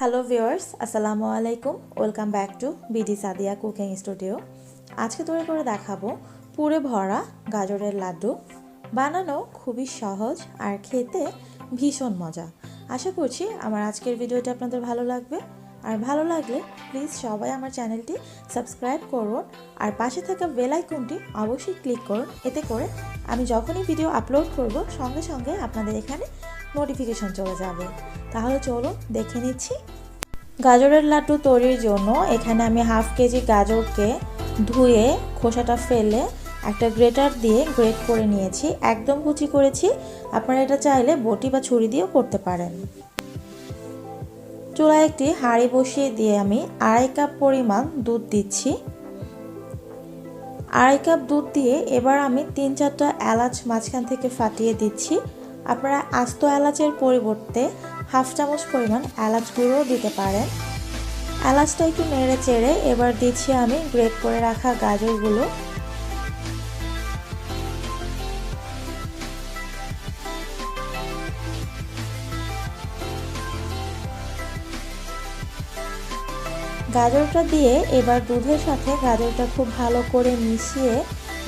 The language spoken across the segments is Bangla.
হ্যালো ভিউয়ার্স আসসালামু আলাইকুম welcome back to BD Sadia cooking studio আজকে তৈরি করে দেখাবো পুরে ভরা গাজরের লাড্ডু। বানানো খুবই সহজ আর খেতে ভীষণ মজা। আশা করছি আমার আজকের ভিডিওটি আপনাদের ভালো লাগবে। আর ভালো লাগলে প্লিজ সবাই আমার চ্যানেলটি সাবস্ক্রাইব করুন। আর পাশে থাকা বেল আইকনটি অবশ্যই ক্লিক করুন। এতে করে আমি যখনই ভিডিও আপলোড করব, সঙ্গে সঙ্গে আপনাদের এখানে নোটিফিকেশন চলে যাবে। তাহলে চলুন দেখে নিচ্ছি। গাজরের লাড্ডু তৈরির জন্য এখানে আমি হাফ কেজি গাজরকে ধুয়ে খোসাটা ফেলে একটা গ্রেটার দিয়ে গ্রেট করে নিয়েছি। একদম কুচি করেছি। আপনারা এটা চাইলে বটি বা ছুরি দিয়েও করতে পারেন। চুলায় একটি হাঁড়ি বসিয়ে দিয়ে আমি আড়াই কাপ পরিমাণ দুধ দিচ্ছি। আড়াই কাপ দুধ দিয়ে এবার আমি তিন চারটা এলাচ মাঝখান থেকে ফাটিয়ে দিচ্ছি। আপনারা আস্ত এলাচের পরিবর্তে হাফ চামচ পরিমাণ এলাচ গুঁড়ো দিতে পারেন। এলাচটা একটু নেড়ে চেড়ে এবার দিচ্ছি আমি গ্রেট করে রাখা গাজরগুলো। গাজরটা দিয়ে এবার দুধের সাথে গাজরটা খুব ভালো করে মিশিয়ে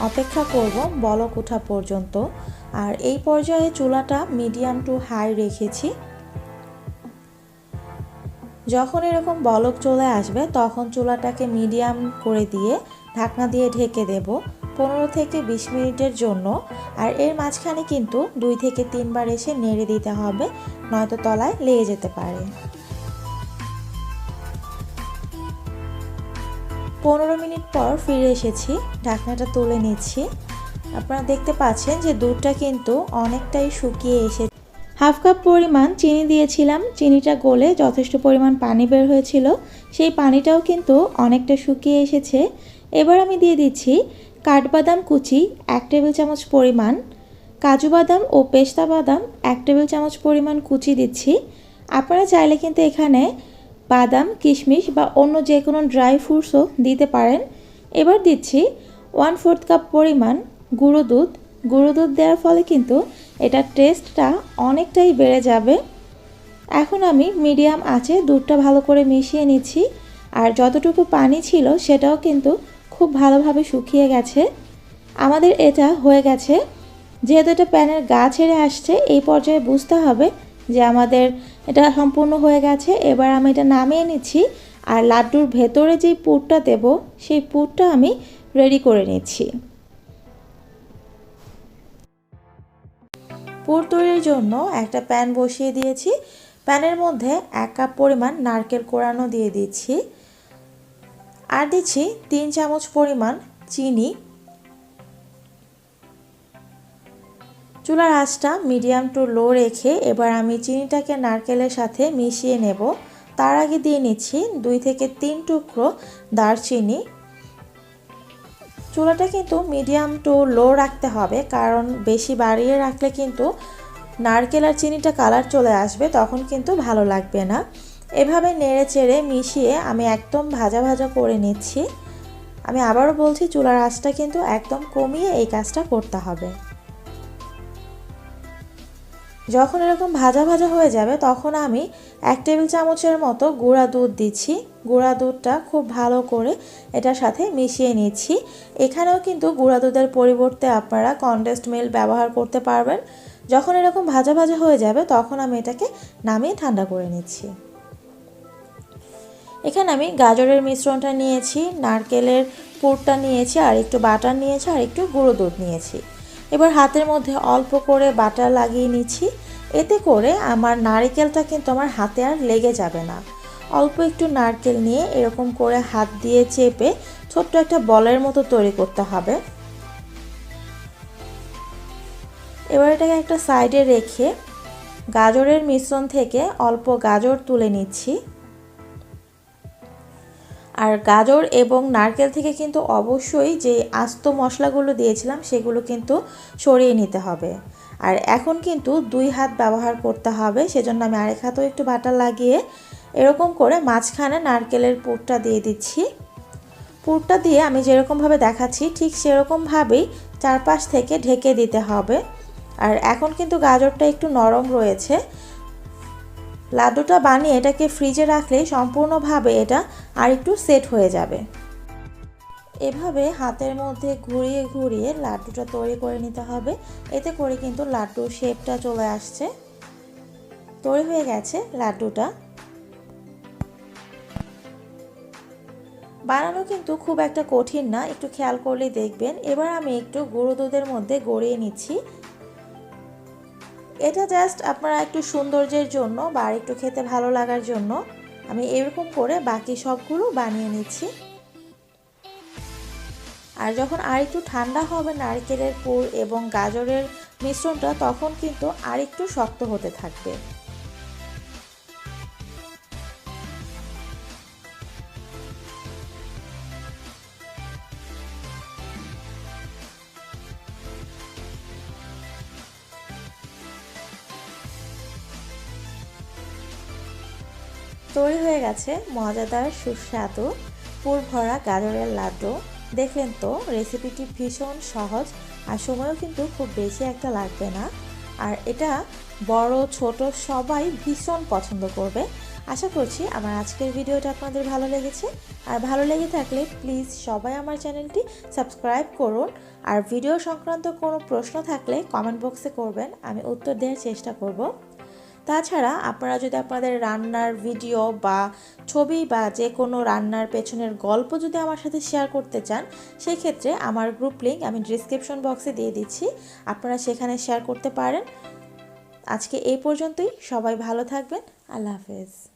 অপেক্ষা করব বলক ওঠা পর্যন্ত। আর এই পর্যায়ে চুলাটা মিডিয়াম টু হাই রেখেছি। যখন এরকম বলক চলে আসবে, তখন চুলাটাকে মিডিয়াম করে দিয়ে ঢাকনা দিয়ে ঢেকে দেব পনেরো থেকে বিশ মিনিটের জন্য। আর এর মাঝখানে কিন্তু দুই থেকে তিনবার এসে নেড়ে দিতে হবে, নয়তো তলায় লেগে যেতে পারে। পনেরো মিনিট পর ফিরে এসেছি, ঢাকনাটা তুলে নিচ্ছি। আপনারা দেখতে পাচ্ছেন যে দুধটা কিন্তু অনেকটাই শুকিয়ে এসে হাফ কাপ পরিমাণ চিনি দিয়েছিলাম। চিনিটা গলে যথেষ্ট পরিমাণ পানি বের হয়েছিল। সেই পানিটাও কিন্তু অনেকটা শুকিয়ে এসেছে। এবার আমি দিয়ে দিচ্ছি কাঠবাদাম কুচি এক টেবিল চামচ পরিমাণ, কাজু বাদাম ও পেস্তা বাদাম এক টেবিল চামচ পরিমাণ কুচি দিচ্ছি। আপনারা চাইলে কিন্তু এখানে বাদাম, কিশমিশ বা অন্য যে কোনো ড্রাই ফ্রুটসও দিতে পারেন। এবার দিচ্ছি ওয়ান ফোর্থ কাপ পরিমাণ গুঁড়ো দুধ। গুঁড়ো দুধ দেওয়ার ফলে কিন্তু এটার টেস্টটা অনেকটাই বেড়ে যাবে। এখন আমি মিডিয়াম আছে, দুধটা ভালো করে মিশিয়ে নিচ্ছি। আর যতটুকু পানি ছিল সেটাও কিন্তু খুব ভালোভাবে শুকিয়ে গেছে। আমাদের এটা হয়ে গেছে। যেহেতু এটা প্যানের গা ছেড়ে আসছে, এই পর্যায়ে বুঝতে হবে যে আমাদের এটা সম্পূর্ণ হয়ে গেছে। এবার আমি এটা নামিয়ে নিচ্ছি আর লাড্ডুর ভেতরে যেই পুরটা দেব, সেই পুরটা আমি রেডি করে নিচ্ছি। পুর তৈরির জন্য একটা প্যান বসিয়ে দিয়েছি। প্যানের মধ্যে এক কাপ পরিমাণ নারকেল কোড়ানো দিয়ে দিচ্ছি। আর দিচ্ছি তিন চামচ পরিমাণ চিনি। চুলার আঁচটা মিডিয়াম টু লো রেখে এবার আমি চিনিটাকে নারকেলের সাথে মিশিয়ে নেব। তার আগে দিয়ে নিচ্ছি দুই থেকে তিন টুকরো দারচিনি। চুলাটা কিন্তু মিডিয়াম টু লো রাখতে হবে, কারণ বেশি বাড়িয়ে রাখলে কিন্তু নারকেল আর চিনিটা কালার চলে আসবে, তখন কিন্তু ভালো লাগবে না। এভাবে নেড়ে চেড়ে মিশিয়ে আমি একদম ভাজা ভাজা করে নিচ্ছি। আমি আবারও বলছি, চুলার আঁচটা কিন্তু একদম কমিয়ে এই কাজটা করতে হবে। যখন এরকম ভাজা ভাজা হয়ে যাবে, তখন আমি এক টেবিল চামচের মতো গুঁড়া দুধ দিচ্ছি। গুঁড়া দুধটা খুব ভালো করে এটার সাথে মিশিয়ে নিচ্ছি। এখানেও কিন্তু গুঁড়া দুধের পরিবর্তে আপনারা কনডেন্সড মিল্ক ব্যবহার করতে পারবেন। যখন এরকম ভাজা ভাজা হয়ে যাবে, তখন আমি এটাকে নামিয়ে ঠান্ডা করে নিচ্ছি। এখানে আমি গাজরের মিশ্রণটা নিয়েছি, নারকেলের পুরটা নিয়েছি, আর একটু বাটার নিয়েছি, আর একটু গুঁড়ো দুধ নিয়েছি। এবার হাতের মধ্যে অল্প করে বাটার লাগিয়ে নিচ্ছি। এতে করে আমার নারিকেলটা কিন্তু আমার হাতে আর লেগে যাবে না। অল্প একটু নারকেল নিয়ে এরকম করে হাত দিয়ে চেপে ছোট্ট একটা বলের মতো তৈরি করতে হবে। এবার এটাকে একটা সাইডে রেখে গাজরের মিশ্রণ থেকে অল্প গাজর তুলে নিচ্ছি। আর গাজর এবং নারকেল থেকে কিন্তু অবশ্যই যে আস্ত মশলাগুলো দিয়েছিলাম, সেগুলো কিন্তু সরিয়ে নিতে হবে। আর এখন কিন্তু দুই হাত ব্যবহার করতে হবে, সেজন্য আমি আরেক হাতেও একটু বাটা লাগিয়ে এরকম করে মাঝখানে নারকেলের পুরটা দিয়ে দিচ্ছি। পুরটা দিয়ে আমি যেরকমভাবে দেখাচ্ছি, ঠিক সেরকমভাবেই চারপাশ থেকে ঢেকে দিতে হবে। আর এখন কিন্তু গাজরটা একটু নরম রয়েছে। লাড্ডুটা বানিয়ে এটাকে ফ্রিজে রাখলে সম্পূর্ণভাবে এটা আর একটু সেট হয়ে যাবে। এভাবে হাতের মধ্যে ঘুরিয়ে ঘুরিয়ে লাড্ডুটা তৈরি করে নিতে হবে। এতে করে কিন্তু লাড্ডুর শেপটা চলে আসছে। তৈরি হয়ে গেছে লাড্ডুটা। বানানো কিন্তু খুব একটা কঠিন না, একটু খেয়াল করলেই দেখবেন। এবার আমি একটু গুঁড়ো দুধের মধ্যে গড়িয়ে নিচ্ছি। এটা জাস্ট আপনারা একটু সৌন্দর্যের জন্য বা একটু খেতে ভালো লাগার জন্য আমি এরকম করে বাকি সবগুলো বানিয়ে নিচ্ছি। আর যখন আর একটু ঠান্ডা হবে নারকেলের পুর এবং গাজরের মিশ্রণটা, তখন কিন্তু আর একটু শক্ত হতে থাকবে। তৈরি হয়ে গেছে মজাদার সুস্বাদু পুর ভরা গাজরের লাড্ডু। দেখলেন তো রেসিপিটি ভীষণ সহজ আর সময়ও কিন্তু খুব বেশি একটা লাগবে না। আর এটা বড়, ছোট সবাই ভীষণ পছন্দ করবে। আশা করছি আমার আজকের ভিডিওটা আপনাদের ভালো লেগেছে। আর ভালো লেগে থাকলে প্লিজ সবাই আমার চ্যানেলটি সাবস্ক্রাইব করুন। আর ভিডিও সংক্রান্ত কোনো প্রশ্ন থাকলে কমেন্ট বক্সে করবেন, আমি উত্তর দেওয়ার চেষ্টা করব। তাছাড়া আপনারা যদি আপনাদের রান্নার ভিডিও বা ছবি বা যে কোনো রান্নার পেছনের গল্প যদি আমার সাথে শেয়ার করতে চান সেই ক্ষেত্রে আমার গ্রুপ লিঙ্ক আমি ডিসক্রিপশন বক্সে দিয়ে দিচ্ছি। আপনারা সেখানে শেয়ার করতে পারেন। আজকে এই পর্যন্তই। সবাই ভালো থাকবেন। আল্লাহ হাফেজ।